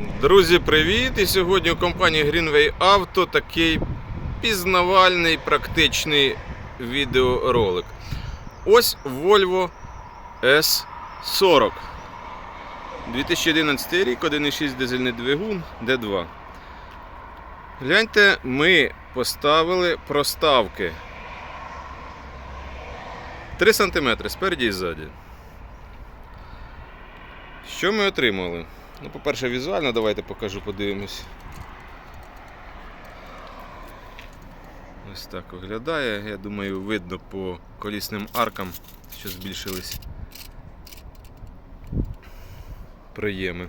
Друзі, привіт! І сьогодні у компанії Greenway Auto такий пізнавальний практичний відеоролик. Ось Volvo S40. 2011 рік, 1,6 дизельний двигун D2. Гляньте, ми поставили проставки 3 см спереді і ззаді. Що ми отримали? Ну, по-перше, візуально давайте покажу, подивимось. Ось так виглядає. Я думаю, видно по колісним аркам, що збільшились приєми.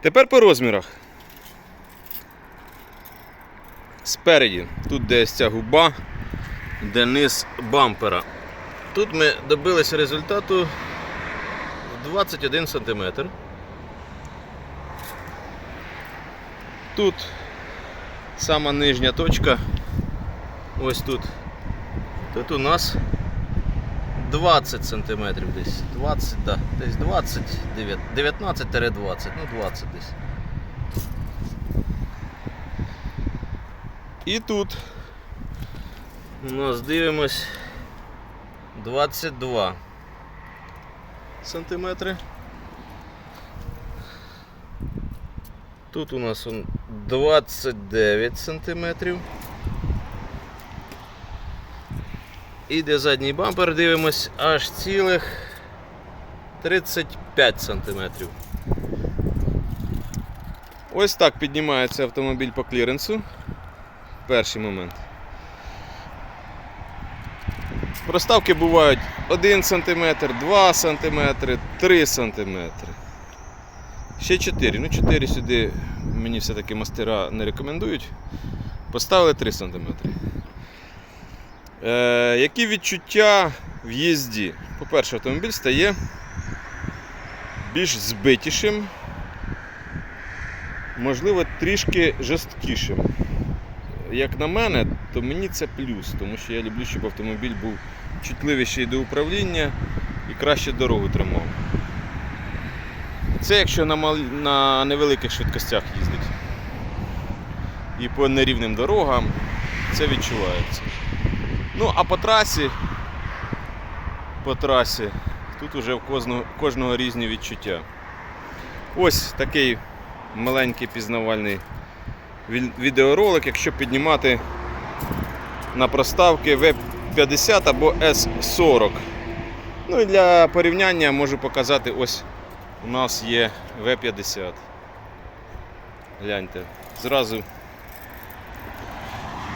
Тепер по розмірах. Спереді, тут десь ця губа, де низ бампера. Тут ми добилися результату 21 см. Тут сама нижня точка. Ось тут. Тут у нас 20 см десь. 20, да, десь 20, 19-20, ну 20 десь. І тут у нас дивимось 22 сантиметри. Тут у нас 29 сантиметрів. І де задній бампер дивимось аж цілих 35 сантиметрів. Ось так піднімається автомобіль по кліренсу. Перший момент. Проставки бувають 1 см, 2 см, 3 см. Ще 4. Ну 4 сюди мені все-таки мастера не рекомендують. Поставили 3 см. Е, які відчуття в їзді? По-перше, автомобіль стає більш збитішим, можливо, трішки жорсткішим як на мене, то мені це плюс, тому що я люблю, щоб автомобіль був чутливіший до управління і краще дорогу тримав. Це якщо на, мал... на невеликих швидкостях їздить. І по нерівним дорогам це відчувається. Ну, а по трасі, по трасі, тут вже в кожного, кожного різні відчуття. Ось такий маленький пізнавальний відеоролик, якщо піднімати на проставки V50 або S40. Ну і для порівняння можу показати, ось у нас є V50. Гляньте, зразу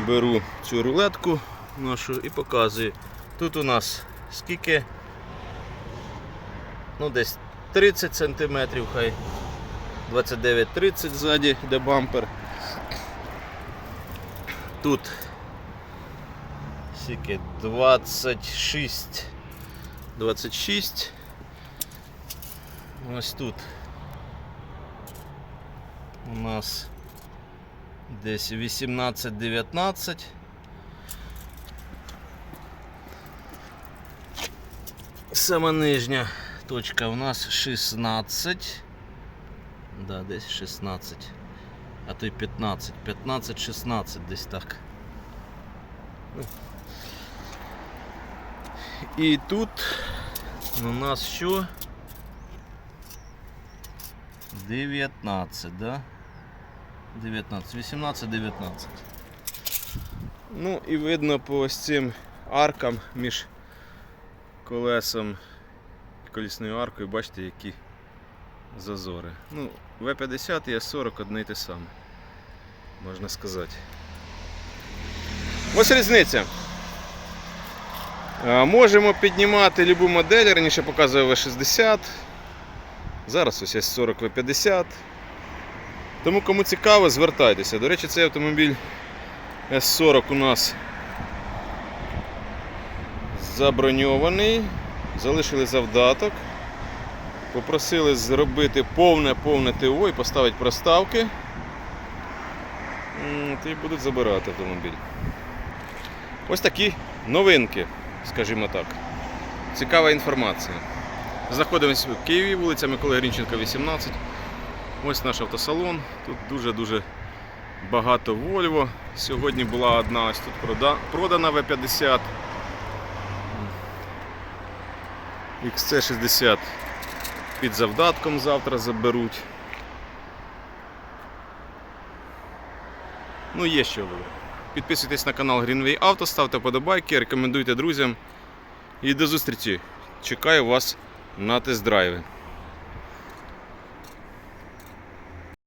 беру цю рулетку нашу і показую. Тут у нас скільки? Ну десь 30 см, хай 29-30 ззаді, де бампер. Тут скільки 26. 26. Ось тут у нас десь 18-19. Сама нижня точка у нас 16. Да, десь 16 а то й 15, 15-16 десь так. І тут у нас що? 19, да? 19, 18, 19. Ну і видно по ось цим аркам між колесом і колісною аркою, бачите, які зазори. Ну, В50 і С40 одне й те саме, можна сказати. Ось різниця. Можемо піднімати любу модель, раніше показував В60, зараз ось С40 В50. Тому кому цікаво, звертайтеся. До речі, цей автомобіль С40 у нас заброньований, залишили завдаток. Попросили зробити повне-повне ТО і поставити проставки. І будуть забирати автомобіль. Ось такі новинки, скажімо так. Цікава інформація. Знаходимося в Києві, вулиця Миколи Грінченка, 18. Ось наш автосалон. Тут дуже-дуже багато Volvo. Сьогодні була одна ось тут продана V50. XC60 під завдатком завтра заберуть. Ну, є що було. Підписуйтесь на канал Greenway Auto, ставте подобайки, рекомендуйте друзям. І до зустрічі. Чекаю вас на тест-драйви.